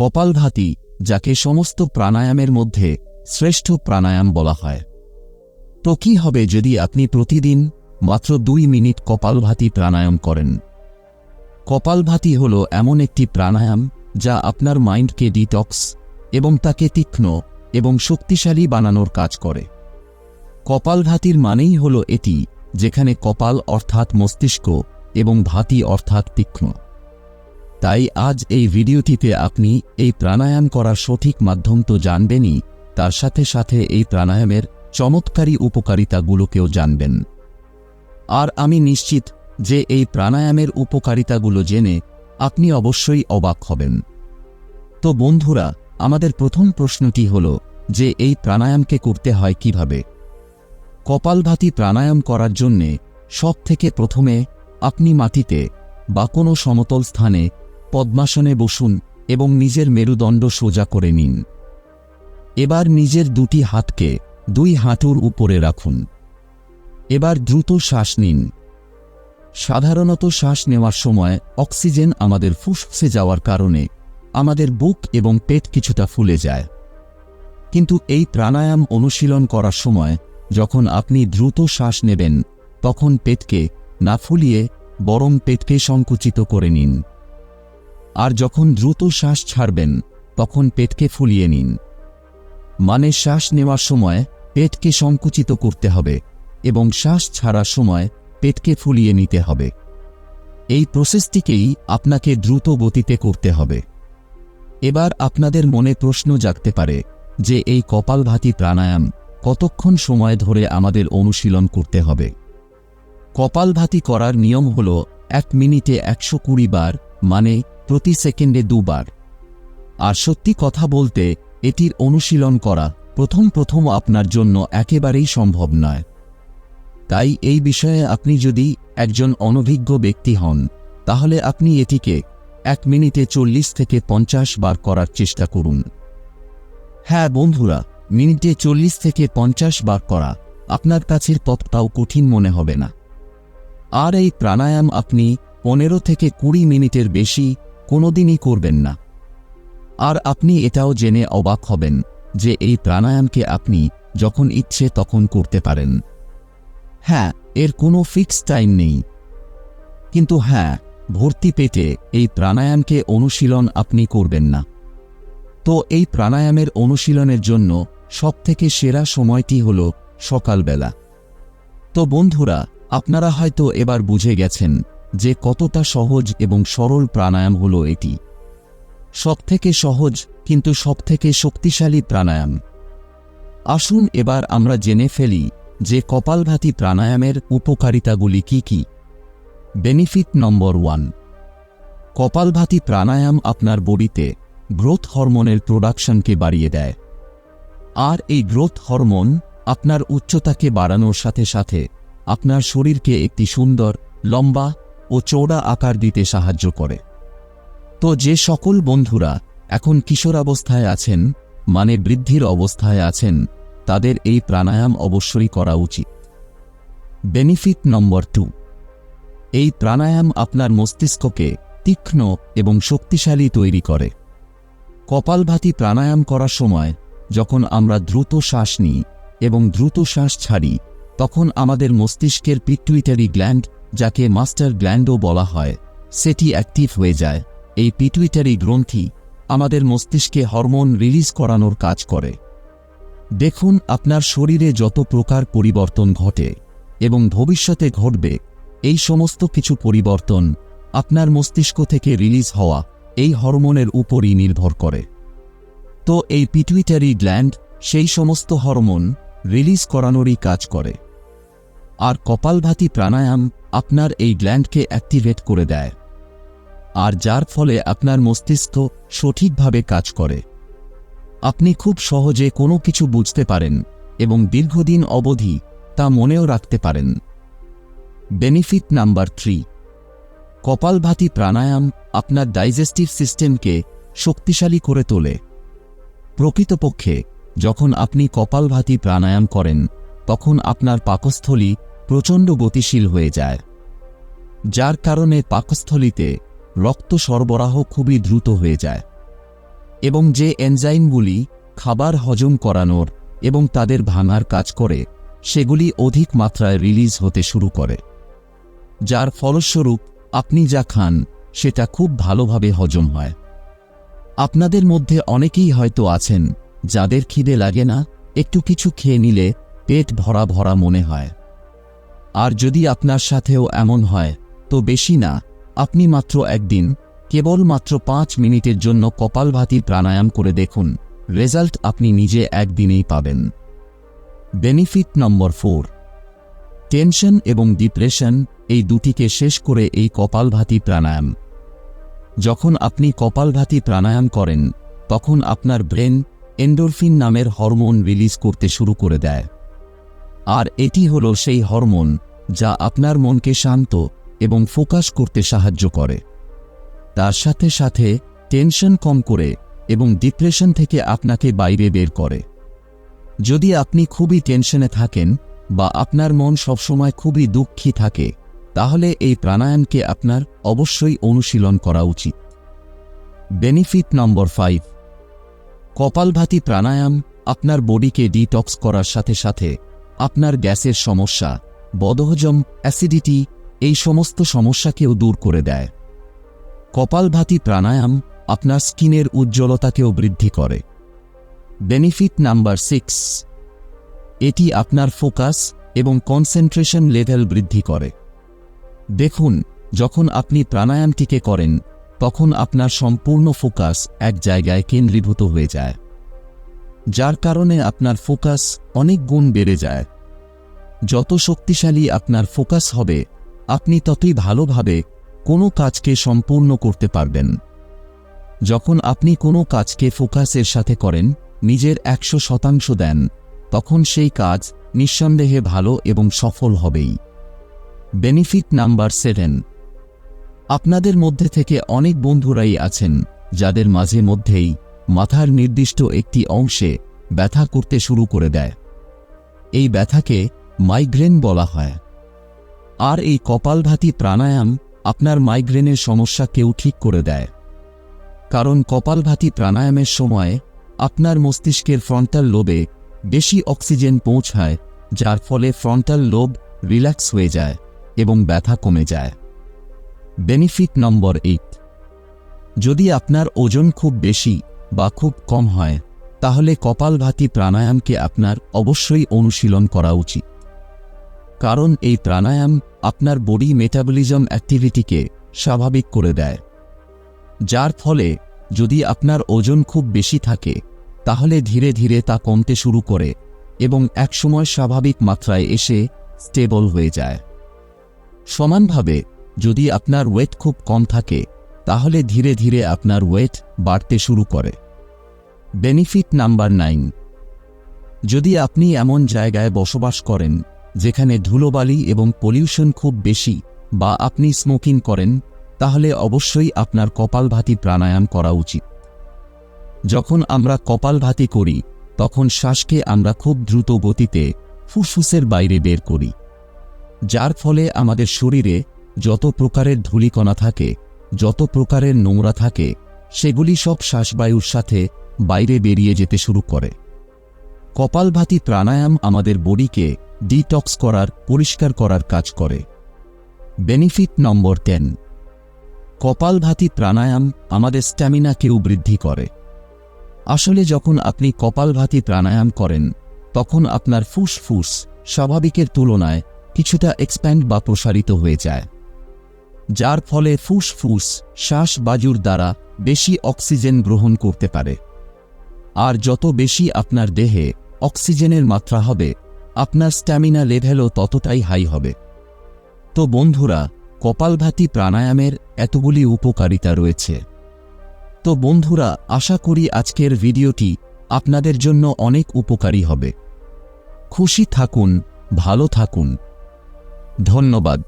কপালভাতি যাকে সমস্ত প্রাণায়ামের মধ্যে শ্রেষ্ঠ প্রাণায়াম বলা হয়। তো কি হবে যদি আপনি প্রতিদিন মাত্র দুই মিনিট কপালভাতি প্রাণায়াম করেন? কপালভাতি হল এমন একটি প্রাণায়াম যা আপনার মাইন্ডকে ডিটক্স এবং তাকে তীক্ষ্ণ এবং শক্তিশালী বানানোর কাজ করে। কপালভাতির মানেই হল এটি, যেখানে কপাল অর্থাৎ মস্তিষ্ক এবং ভাতি অর্থাৎ তীক্ষ্ণ। তাই আজ এই ভিডিওটিতে আপনি এই প্রাণায়াম করার সঠিক মাধ্যম তো জানবেনই, তার সাথে সাথে এই প্রাণায়ামের চমৎকারী উপকারিতাগুলোকেও জানবেন। আর আমি নিশ্চিত যে এই প্রাণায়ামের উপকারিতাগুলো জেনে আপনি অবশ্যই অবাক হবেন। তো বন্ধুরা, আমাদের প্রথম প্রশ্নটি হল যে এই প্রাণায়ামকে করতে হয় কীভাবে? কপালভাতি প্রাণায়াম করার জন্যে সব থেকে প্রথমে আপনি মাটিতে বা কোনো সমতল স্থানে পদ্মাসনে বসুন এবং নিজের মেরুদণ্ড সোজা করে নিন। এবার নিজের দুটি হাতকে দুই হাঁটুর উপরে রাখুন। এবার দ্রুত শ্বাস নিন। সাধারণত শ্বাস নেওয়ার সময় অক্সিজেন আমাদের ফুসফুসে যাওয়ার কারণে আমাদের বুক এবং পেট কিছুটা ফুলে যায়। কিন্তু এই প্রাণায়াম অনুশীলন করার সময় যখন আপনি দ্রুত শ্বাস নেবেন, তখন পেটকে না ফুলিয়ে বরং পেটকে সংকুচিত করে নিন। আর যখন দ্রুত শ্বাস ছাড়বেন, তখন পেটকে ফুলিয়ে নিন। মানে শ্বাস নেওয়ার সময় পেটকে সংকুচিত করতে হবে এবং শ্বাস ছাড়ার সময় পেটকে ফুলিয়ে নিতে হবে। এই প্রসেসটিকেই আপনাকে দ্রুত গতিতে করতে হবে। এবার আপনাদের মনে প্রশ্ন জাগতে পারে যে এই কপালভাতি প্রাণায়াম কতক্ষণ সময় ধরে আমাদের অনুশীলন করতে হবে। কপালভাতি করার নিয়ম হল এক মিনিটে একশো কুড়ি বার মানে প্রতি সেকেন্ডে দুবার। আর সত্যি কথা বলতে, এটির অনুশীলন করা প্রথম প্রথম আপনার জন্য একেবারেই সম্ভব নয়। তাই এই বিষয়ে আপনি যদি একজন অনভিজ্ঞ ব্যক্তি হন, তাহলে আপনি এটিকে এক মিনিটে চল্লিশ থেকে পঞ্চাশ বার করার চেষ্টা করুন। হ্যাঁ বন্ধুরা, মিনিটে চল্লিশ থেকে পঞ্চাশ বার করা আপনার কাছের পথটাও কঠিন মনে হবে না। আর এই প্রাণায়াম আপনি পনেরো থেকে কুড়ি মিনিটের বেশি কোনোদিনই করবেন না। আর আপনি এটাও জেনে অবাক হবেন যে এই প্রাণায়ামকে আপনি যখন ইচ্ছে তখন করতে পারেন। হ্যাঁ এর কোনো ফিক্স টাইম নেই। কিন্তু হ্যাঁ ভর্তি পেটে এই প্রাণায়ামকে অনুশীলন আপনি করবেন না। তো এই প্রাণায়ামের অনুশীলনের জন্য সবথেকে সেরা সময়টি হল সকালবেলা। তো বন্ধুরা, আপনারা হয়তো এবার বুঝে গেছেন যে কতটা সহজ এবং সরল প্রাণায়াম হল এটি। সবথেকে সহজ, কিন্তু সবথেকে শক্তিশালী প্রাণায়াম। আসুন এবার আমরা জেনে ফেলি যে কপালভাতি প্রাণায়ামের উপকারিতাগুলি কি কি। Benefit number one Kapalbhati pranayama আপনার বডিতে গ্রোথ হরমোনের প্রোডাকশনকে বাড়িয়ে দেয়। আর এই গ্রোথ হরমোন আপনার উচ্চতাকে বাড়ানোর সাথে সাথে আপনার শরীরকে একটি সুন্দর, লম্বা ও চৌড়া আকার দিতে সাহায্য করে। তো যে সকল বন্ধুরা এখন কিশোরাবস্থায় আছেন মানে বৃদ্ধির অবস্থায় আছেন, তাদের এই প্রাণায়াম অবশ্যই করা উচিত। বেনিফিট নম্বর টু এই প্রাণায়াম আপনার মস্তিষ্ককে তীক্ষ্ণ এবং শক্তিশালী তৈরি করে। কপালভাতি প্রাণায়াম করার সময় যখন আমরা দ্রুত শ্বাস নিই এবং দ্রুত শ্বাস ছাড়ি, তখন আমাদের মস্তিষ্কের পিটুইটারি গ্ল্যান্ড যাকে মাস্টার গ্ল্যান্ডও বলা হয়, সেটি অ্যাক্টিভ হয়ে যায়। এই পিটুইটারি গ্রন্থি আমাদের মস্তিষ্কে হরমোন রিলিজ করানোর কাজ করে। দেখুন আপনার শরীরে যত প্রকার পরিবর্তন ঘটে এবং ভবিষ্যতে ঘটবে, এই সমস্ত কিছু পরিবর্তন আপনার মস্তিষ্ক থেকে রিলিজ হওয়া এই হরমোনের উপরই নির্ভর করে। তো এই পিটুইটারি গ্ল্যান্ড সেই সমস্ত হরমোন রিলিজ করানোরই কাজ করে। আর কপালভাতি প্রাণায়াম আপনার এই গ্ল্যান্ডকে অ্যাক্টিভেট করে দেয়। আর যার ফলে আপনার মস্তিষ্ক সঠিকভাবে কাজ করে। আপনি খুব সহজে কোনো কিছু বুঝতে পারেন এবং দীর্ঘদিন অবধি তা মনেও রাখতে পারেন। Benefit number three Kapalbhati pranayama আপনার ডাইজেস্টিভ সিস্টেমকে শক্তিশালী করে তোলে। প্রকৃতপক্ষে, যখন আপনি কপালভাতি প্রাণায়াম করেন, তখন আপনার পাকস্থলী প্রচণ্ড গতিশীল হয়ে যায়। যার কারণে পাকস্থলীতে রক্ত সরবরাহ খুবই দ্রুত হয়ে যায় এবং যে এনজাইমগুলি খাবার হজম করানোর এবং তাদের ভাঙার কাজ করে, সেগুলি অধিক মাত্রায় রিলিজ হতে শুরু করে। যার ফলস্বরূপ আপনি যা খান, সেটা খুব ভালোভাবে হজম হয়। আপনাদের মধ্যে অনেকেই হয়তো আছেন যাদের খিদে লাগে না, একটু কিছু খেয়ে নিলে পেট ভরা ভরা মনে হয়। আর যদি আপনার সাথেও এমন হয়, তো বেশি না। আপনি মাত্র একদিন, কেবল মাত্র পাঁচ মিনিটের জন্য কপালভাতি প্রাণায়াম করে দেখুন। রেজাল্ট আপনি নিজে একদিনেই পাবেন। Benefit number four. টেনশন এবং ডিপ্রেশন এই দুটিকে শেষ করে এই কপালভাতি প্রাণায়াম। যখন আপনি কপালভাতি প্রাণায়াম করেন, তখন আপনার ব্রেন এন্ডোরফিন নামের হরমোন রিলিজ করতে শুরু করে দেয়। আর এটি হল সেই হরমোন যা আপনার মনকে শান্ত এবং ফোকাস করতে সাহায্য করে। তার সাথে সাথে টেনশন কম করে এবং ডিপ্রেশন থেকে আপনাকে বাইরে বের করে। যদি আপনি খুবই টেনশনে থাকেন বা আপনার মন সবসময় খুবই দুঃখী থাকে, তাহলে এই প্রাণায়ামকে আপনার অবশ্যই অনুশীলন করা উচিত। Benefit number five. Kapalbhati pranayama আপনার বডিকে ডিটক্স করার সাথে সাথে আপনার গ্যাসের সমস্যা, বদহজম, অ্যাসিডিটি, এই সমস্ত সমস্যাকেও দূর করে দেয়। কপালভাতি প্রাণায়াম আপনার স্কিনের উজ্জ্বলতাকেও বৃদ্ধি করে। বেনিফিট নাম্বার সিক্স, এটি আপনার ফোকাস এবং কনসেন্ট্রেশন লেভেল বৃদ্ধি করে। দেখুন, যখন আপনি প্রাণায়ামটিকে করেন, তখন আপনার সম্পূর্ণ ফোকাস এক জায়গায় কেন্দ্রীভূত হয়ে যায়। যার কারণে আপনার ফোকাস অনেক গুণ বেড়ে যায়। যত শক্তিশালী আপনার ফোকাস হবে, আপনি ততই ভালোভাবে কোনো কাজকে সম্পূর্ণ করতে পারবেন। যখন আপনি কোনো কাজকে ফোকাসের সাথে করেন, নিজের একশো শতাংশ দেন, তখন সেই কাজ নিঃসন্দেহে ভালো এবং সফল হবেই। Benefit number seven. আপনাদের মধ্যে থেকে অনেক বন্ধুরাই আছেন, যাদের মাঝে মধ্যেই মাথার নির্দিষ্ট একটি অংশে ব্যথা করতে শুরু করে দেয়। এই ব্যথাকে মাইগ্রেন বলা হয়। আর এই কপালভাতি প্রাণায়াম আপনার মাইগ্রেনের সমস্যাকেও ঠিক করে দেয়। কারণ কপালভাতি প্রাণায়ামের সময় আপনার মস্তিষ্কের ফ্রন্টাল লোবে বেশি অক্সিজেন পৌঁছায়, যার ফলে ফ্রন্টাল লোব রিল্যাক্স হয়ে যায় এবং ব্যথা কমে যায়। Benefit number eight. যদি আপনার ওজন খুব বেশি বা খুব কম হয়, তাহলে কপালভাতি প্রাণায়ামকে আপনার অবশ্যই অনুশীলন করা উচিত। কারণ এই প্রাণায়াম আপনার বডি মেটাবলিজম অ্যাক্টিভিটিকে স্বাভাবিক করে দেয়। যার ফলে যদি আপনার ওজন খুব বেশি থাকে, তাহলে ধীরে ধীরে তা কমতে শুরু করে এবং একসময় স্বাভাবিক মাত্রায় এসে স্টেবল হয়ে যায়। সমানভাবে যদি আপনার ওয়েট খুব কম থাকে তাহলে ধীরে ধীরে আপনার ওয়েট বাড়তে শুরু করে। Benefit number nine. যদি আপনি এমন জায়গায় বসবাস করেন, যেখানে ধুলোবালি এবং পলিউশন খুব বেশি বা আপনি স্মোকিং করেন, তাহলে অবশ্যই আপনার কপালভাতি প্রাণায়াম করা উচিত। যখন আমরা কপালভাতি করি, তখন শ্বাসকে আমরা খুব দ্রুত গতিতে ফুসফুসের বাইরে বের করি, যার ফলে আমাদের শরীরে যত প্রকারের ধূলিকণা থাকে যত প্রকারের নোংরা থাকে, সেগুলি সব শ্বাসবায়ুর সাথে বাইরে বেরিয়ে যেতে শুরু করে। কপালভাতি প্রাণায়াম আমাদের বডিকে ডিটক্স করার, পরিষ্কার করার কাজ করে। Benefit number ten Kapalbhati pranayama আমাদের স্ট্যামিনাকেও বৃদ্ধি করে। আসলে যখন আপনি কপালভাতি প্রাণায়াম করেন, তখন আপনার ফুসফুস স্বাভাবিকের তুলনায় কিছুটা এক্সপ্যান্ড বা প্রসারিত হয়ে যায়। যার ফলে ফুসফুস শ্বাস বাজুর দ্বারা বেশি অক্সিজেন গ্রহণ করতে পারে। আর যত বেশি আপনার দেহে অক্সিজেনের মাত্রা হবে, আপনার স্ট্যামিনা লেভেলও ততটাই হাই হবে। তো বন্ধুরা, কপালভাতি প্রাণায়ামের এতগুলি উপকারিতা রয়েছে। তো বন্ধুরা, আশা করি আজকের ভিডিওটি আপনাদের জন্য অনেক উপকারী হবে। খুশি থাকুন, ভালো থাকুন। ধন্যবাদ।